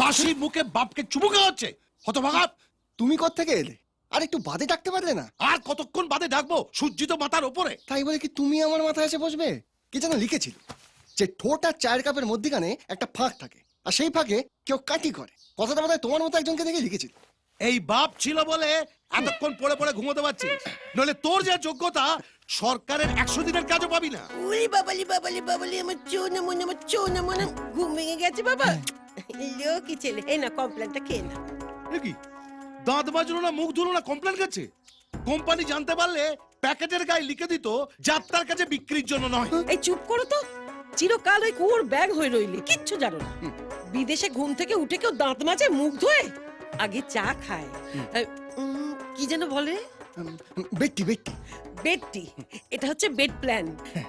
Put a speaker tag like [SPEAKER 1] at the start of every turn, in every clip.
[SPEAKER 1] বাসি মুখে বাপকে চুমু খাওয়াচ্ছে হতভাগা
[SPEAKER 2] তুমি থেকে এলে? আর একটু বাদে ডাকতে পারলে না?
[SPEAKER 1] আর কতক্ষণ বাদে ডাকবো? সূর্যিত মাথার ওপরে।
[SPEAKER 2] তাই বলে কি তুমি আমার মাথায় এসে বসবে? কি যেন লিখেছিল যে ঠোঁট আর চায়ের কাপের মধ্যিখানে একটা ফাঁক থাকে। আর সেই ফাঁকে কেউ কাটি করে। কথাটা বোধহয় তোমার মতো একজনকে দেখে লিখেছিল।
[SPEAKER 1] এই বাপ ছিল বলে এতক্ষণ পড়ে পড়ে ঘুমোতে পারছিস নইলে তোর যে যোগ্যতা সরকারের একশো দিনের কাজও পাবি না।
[SPEAKER 3] উলি বাবালি বাবালি বাবালি আমার চোনা মনে আমার চোনা মনে ঘুম ভেঙে গেছে বাবা। লোকি ছেলে এই না কমপ্লেনটা খেয়ে না
[SPEAKER 1] কি? দাঁত বাজলো না মুখ ধুলো না কমপ্লেন গেছে কোম্পানি জানতে পারলে প্যাকেটের গায়ে লিখে দিত যাত্রার কাছে বিক্রির জন্য নয়।
[SPEAKER 3] এই চুপ করো তো। চিরকাল ওই কুয়োর ব্যাগ হয়ে রইলি কিচ্ছু জানো না। বিদেশে ঘুম থেকে উঠে কেউ দাঁত মাজে মুখ ধোয় আগে চা খায়। কি যেন বলে?
[SPEAKER 2] বেট্টি বেট্টি
[SPEAKER 3] বেডটি এটা হচ্ছে বেড প্ল্যান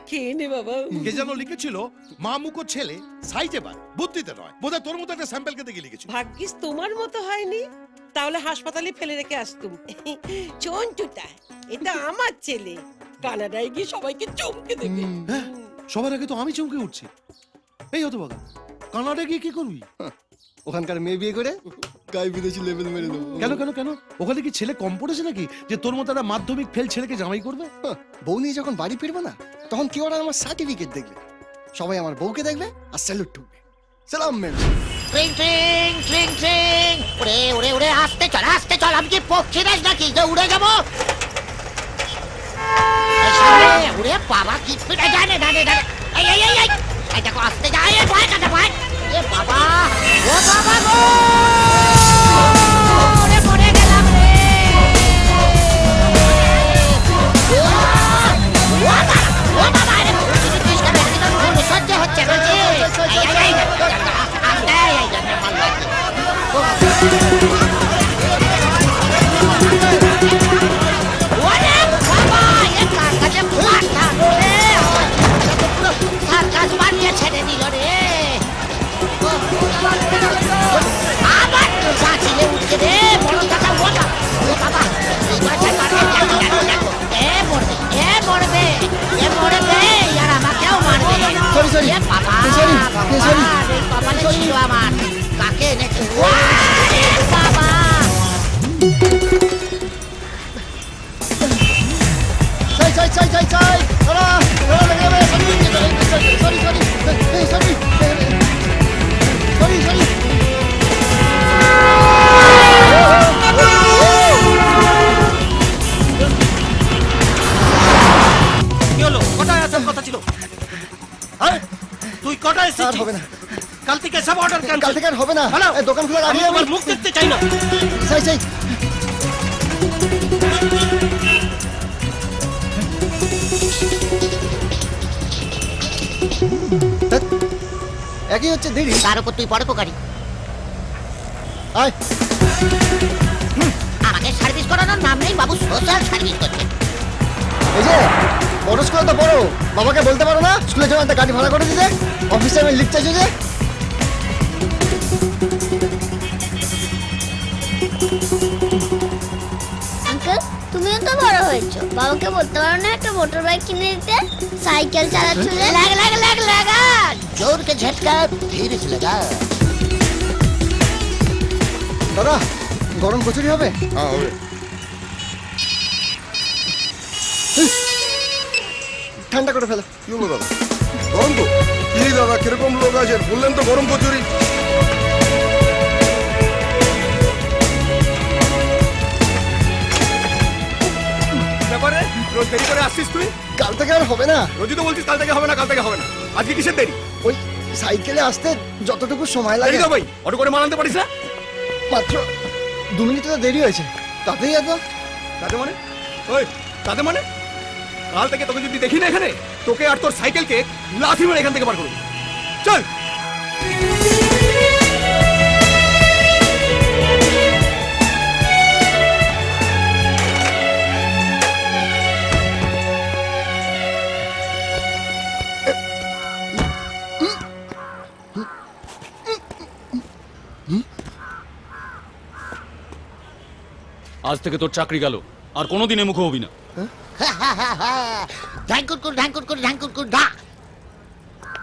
[SPEAKER 3] খেয়ে নে বাবা।
[SPEAKER 1] কে যেন লিখেছিল মা মুখো ছেলে সাইজে বার বুদ্ধিতে নয়। বোধহয় তোর মতো একটা স্যাম্পেল কে দেখে লিখেছিল।
[SPEAKER 3] ভাগ্যিস তোমার মতো হয়নি। তাহলে হাসপাতালে ফেলে রেখে আসতুম চন্টুটা এটা আমার ছেলে। কানাডায় গিয়ে সবাইকে চমকে দেবে।
[SPEAKER 1] হ্যাঁ সবার আগে তো আমি চমকে উঠছি। এই হতো বাবা কানাডা গিয়ে কি করবি?
[SPEAKER 2] ওখানকার মেয়ে বিয়ে করে গায়ে বিদেশি লেভেল মেরে দেবো।
[SPEAKER 1] কেন কেন কেন? ওখানে কি ছেলে কম পড়েছে নাকি? যে তোর মতো একটা মাধ্যমিক ফেল ছেলেকে জামাই করবে?
[SPEAKER 2] হ্যাঁ, বউ নিয়ে যখন বাড়ি ফিরবে না তখন কেউ আর আমার সার্টিফিকেট দেখবে? সবাই আমার বউকে দেখবে আর স্যালুট ঠুকবে সালাম ম্যাম
[SPEAKER 4] ট্রিং ট্রিং ট্রিং ট্রিং উড়ে উড়ে উড়ে আসতে চল আসতে চল আমি কি পক্ষী রাজ নাকি? যে উড়ে যাব? এই সামনে, বাবা কি ফিরে জানে জানে জানে এই এই এই এই। এই দেখো আসতে যায় এ ভয় কাটা ভয়। এ বাবা ও বাবা গো!
[SPEAKER 2] Sorry, sorry.
[SPEAKER 4] এ বাবা,
[SPEAKER 2] Sorry,
[SPEAKER 4] বাবা,
[SPEAKER 5] সব অর্ডার
[SPEAKER 2] কাল থেকে আর হবে না? এই দোকান খোলার আগে
[SPEAKER 5] তোমার মুখ দেখতে চাই না।
[SPEAKER 2] চাই চাই। একই হচ্ছে দেরি।
[SPEAKER 4] তার উপর তুই পরোপকারী
[SPEAKER 2] আয়।
[SPEAKER 4] আমাকে সার্ভিস করানোর নাম নেই বাবু সোশ্যাল সার্ভিস করছে।
[SPEAKER 2] এই যে বড় স্কুলে তো বড় বাবাকে বলতে পারো না? স্কুলের জন্য একটা গাড়ি ভাড়া করে দিতে। অফিসে আমি লিফট চাইছো যে
[SPEAKER 6] বড় বাবাকে বলতে পারো না একটা মোটর বাইক কিনে দিতে? সাইকেল চালাচ্ছ
[SPEAKER 4] লাগ লাগ লাগ লাগা জোরকে ঝটকা ধীরে লাগা
[SPEAKER 2] দাদা গরম কচুরি হবে? হ্যাঁ হবে। ঠান্ডা করে ফেলো।
[SPEAKER 7] কি হলো দাদা? গরম তো? কি দাদা কীরকম লোক আছে? বললেন তো গরম কচুরি।
[SPEAKER 5] রোজ দেরি করে আসছিস তুই?
[SPEAKER 2] কাল থেকে আর হবে না।
[SPEAKER 5] রোজই তো বলছিস কাল থেকে হবে না কাল থেকে হবে না। আজকে কিসের দেরি?
[SPEAKER 2] ওই সাইকেলে আসতে যতটুকু সময় লাগে।
[SPEAKER 5] দেরি তো ভাই অটো করে মানাতে পারিস না?
[SPEAKER 2] মাত্র দু মিনিট তো দেরি হয়েছে। তাতেই এত?
[SPEAKER 5] তাতে মানে? ওই তাতে মানে? কাল থেকে তোকে যদি দেখি না এখানে তোকে আর তোর সাইকেলকে লাথি মেরে এখান থেকে বার করব। চল!
[SPEAKER 8] আজ থেকে তোর চাকরি গেল আর কোনোদিন এ মুখে হবি না।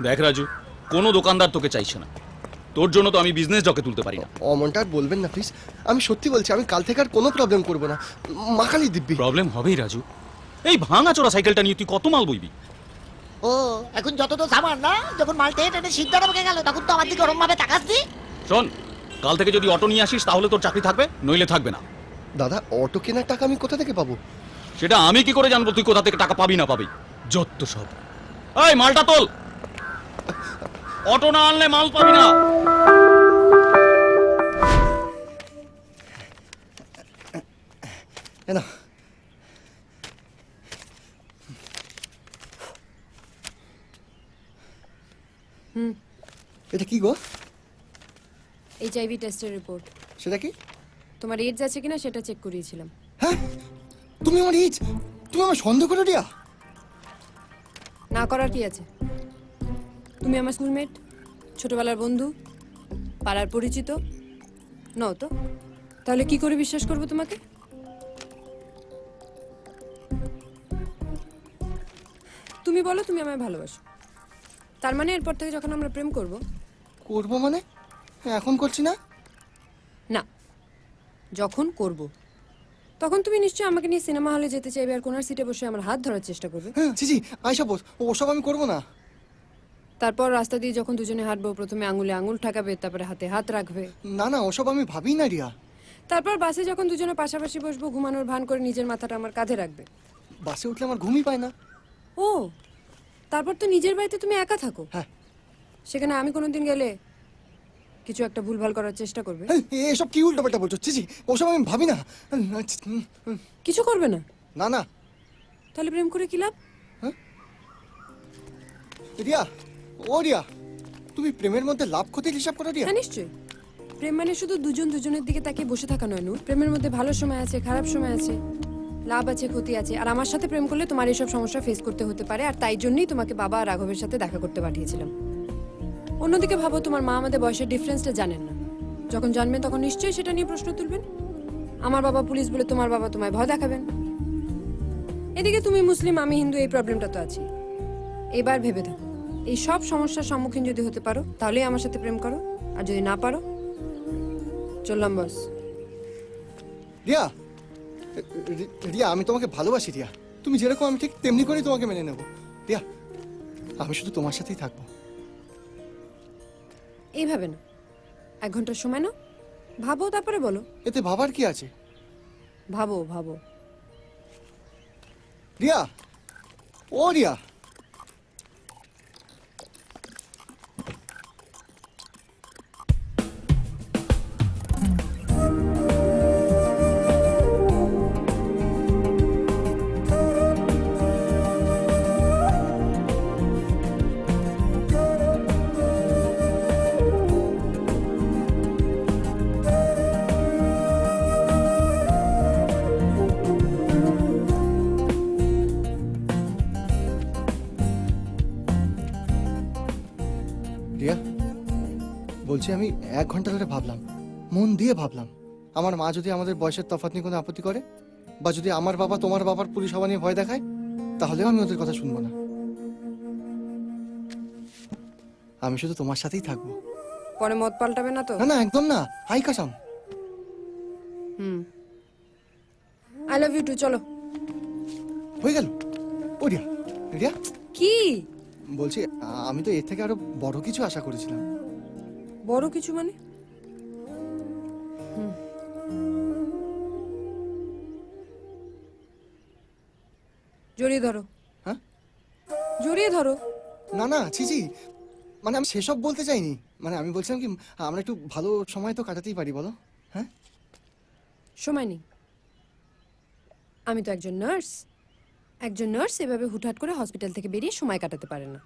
[SPEAKER 8] দেখ রাজু কোনো দোকানদার তোকে চাইছে না। তোর জন্য তো আমি বিজনেস জকে তুলতে পারি না।
[SPEAKER 2] অমনটা আর বলবেন না প্লিজ আমি সত্যি বলছি আমি কাল থেকে আর কোনো প্রবলেম করব না। মাখালি দিব্যি।
[SPEAKER 8] প্রবলেম হবেই রাজু। এই ভাঙা চোরা সাইকেলটা নিয়ে তুই কত মাল বইবি?
[SPEAKER 4] ও এখন যত তো সামান না? যখন মাল টেনে টেনে সিদ্ধারা বকে গেল তখন তো আমার দিকে ওরম ভাবে তাকাসনি
[SPEAKER 8] শোন কাল থেকে যদি অটো নিয়ে আসিস তাহলে তোর চাকরি থাকবে নইলে থাকবে না।
[SPEAKER 2] দাদা অটো কেনার টাকা আমি কোথা থেকে পাবো?
[SPEAKER 8] সেটা আমি কি করে জানব? তুই কোথা থেকে টাকা পাবি না পাবি? যত সব। এই মালটা তোল। অটো না আনলে মাল পাবি না।
[SPEAKER 2] এটা কি গো?
[SPEAKER 9] এইচআইভি টেস্টের রিপোর্ট।
[SPEAKER 2] সেটা কি?
[SPEAKER 9] তোমার এইডস আছে কিনা সেটা চেক করিয়েছিলাম।
[SPEAKER 2] হ্যাঁ? তুমি আমার ইজ তুমি আমার সন্দেহ করে দিয়া
[SPEAKER 9] না করার কি আছে? তুমি আমার স্কুলমেট ছোটবেলার বন্ধু পাড়ার পরিচিত। নও তো। তাহলে কি করে বিশ্বাস করব তোমাকে? তুমি বলো তুমি আমায় ভালোবাসো। তার মানে এরপর থেকে যখন আমরা প্রেম করব
[SPEAKER 2] করব মানে? এখন করছি না?
[SPEAKER 9] যখন করব। তখন তুমি নিশ্চয়ই আমাকে নিয়ে সিনেমা হলে যেতে চাইবে আর কোনার সিটে বসে আমার হাত ধরার চেষ্টা করবে।
[SPEAKER 2] হ্যাঁ জি জি আইসা বস ওসব আমি করব না।
[SPEAKER 9] তারপর রাস্তা দিয়ে যখন দুজনে হাঁটবো প্রথমে আঙুলে আঙুল ঠাকাবে তারপরে হাতে হাত রাখবে।
[SPEAKER 2] না না ওসব আমি ভাবি না রিয়া।
[SPEAKER 9] তারপর বাসে যখন দুজনে পাশাপাশি বসবো ঘুমানোর ভান করে নিজের মাথাটা আমার কাঁধে রাখবে।
[SPEAKER 2] বাসে উঠলে আমার ঘুমই পায় না।
[SPEAKER 9] ও তারপর তো নিজের বাড়িতে তুমি একা থাকো?
[SPEAKER 2] হ্যাঁ।
[SPEAKER 9] সেখানে আমি কোনোদিন গেলে কিছু একটা ভুলভাল করার চেষ্টা করবে।
[SPEAKER 2] হ্যাঁ, এসব কি উল্টোপাল্টা বলছো? জি ওসব আমি ভাবি না।
[SPEAKER 9] কিছু করবে না?
[SPEAKER 2] না না।
[SPEAKER 9] তাহলে প্রেম করে কি লাভ?
[SPEAKER 2] রিয়া ও রিয়া তুমি প্রেমের মধ্যে লাভ ক্ষতির হিসাব করো রিয়া।
[SPEAKER 9] হ্যাঁ নিশ্চয়ই। প্রেম মানে শুধু দুজন দুজনের দিকে তাকিয়ে বসে থাকা নয় নূর। প্রেমের মধ্যে ভালো সময় আছে খারাপ সময় আছে লাভ আছে ক্ষতি আছে। আর আমার সাথে প্রেম করলে তোমার এসব সমস্যা ফেস করতে হতে পারে। আর তাই জন্যই তোমাকে বাবা আর রাঘবের সাথে দেখা করতে পাঠিয়েছিলাম। অন্যদিকে ভাবো, তোমার মা আমাদের বয়সের ডিফারেন্সটা জানেন না। যখন জন্মে তখন নিশ্চয়ই সেটা নিয়ে প্রশ্ন তুলবেন। আমার বাবা পুলিশ বলে তোমার বাবা তোমায় ভয় দেখাবেন। এদিকে তুমি মুসলিম, আমি হিন্দু, এই প্রবলেমটা তো আছে এবার ভেবে থাকো এই সব সমস্যার সম্মুখীন যদি হতে পারো, তাহলেই আমার সাথে প্রেম করো, আর যদি না পারো, চললাম বস
[SPEAKER 2] রিয়া রিয়া, আমি তোমাকে ভালোবাসি, রিয়া। তুমি যেরকম, আমি ঠিক তেমনি করেই তোমাকে মেনে নেব। রিয়া, আমি শুধু তোমার সাথেই থাকব।
[SPEAKER 9] এইভাবে না এক ঘণ্টার সময় না ভাবো তারপরে বলো।
[SPEAKER 2] এতে ভাবার কি আছে?
[SPEAKER 9] ভাবো ভাবো।
[SPEAKER 2] রিয়া! ও রিয়া রিয়া! বলছি আমি এক ঘণ্টা ধরে ভাবলাম মন দিয়ে ভাবলাম আমার মা যদি আমাদের বয়সের তফাৎ নিয়ে কোনো আপত্তি করে বা যদি আমার বাবা তোমার বাবার পুলিশ হওয়া নিয়ে ভয় দেখায় তাহলেও আমি ওদের কথা শুনব না। আমি শুধু তোমার সাথেই থাকব।
[SPEAKER 9] পরে মত পাল্টাবে না তো?
[SPEAKER 2] না না একদম না হাই কাসাম।
[SPEAKER 9] Hmm. I love you too চলো।
[SPEAKER 2] হয়ে গেল। ও রিয়া রিয়া?
[SPEAKER 9] কি?
[SPEAKER 2] বলছি আমি তো এর থেকে আরও বড় কিছু আশা করেছিলাম।
[SPEAKER 9] বড় কিছু মানে? জড়িয়ে ধরো।
[SPEAKER 2] হ্যাঁ?
[SPEAKER 9] জড়িয়ে ধরো।
[SPEAKER 2] না না ছিজি মানে আমি সেসব বলতে চাইনি। মানে আমি বলছিলাম কি আমরা একটু ভালো সময় তো কাটাতেই পারি বলো। হ্যাঁ?
[SPEAKER 9] সময় নেই। আমি তো একজন নার্স। একজন নার্স এভাবে হুটহাট করে হসপিটাল থেকে বেরিয়ে সময় কাটাতে পারে না।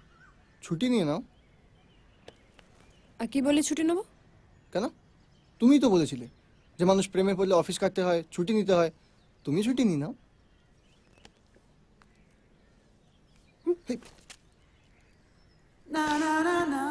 [SPEAKER 2] ছুটি নিয়ে নাও।
[SPEAKER 9] আর কি বলে ছুটি নেব?
[SPEAKER 2] কেন? তুমি তো বলেছিলে যে মানুষ প্রেমে পড়লে অফিস কাটতে হয় ছুটি নিতে হয়। তুমি ছুটি নি নাও। না না না না।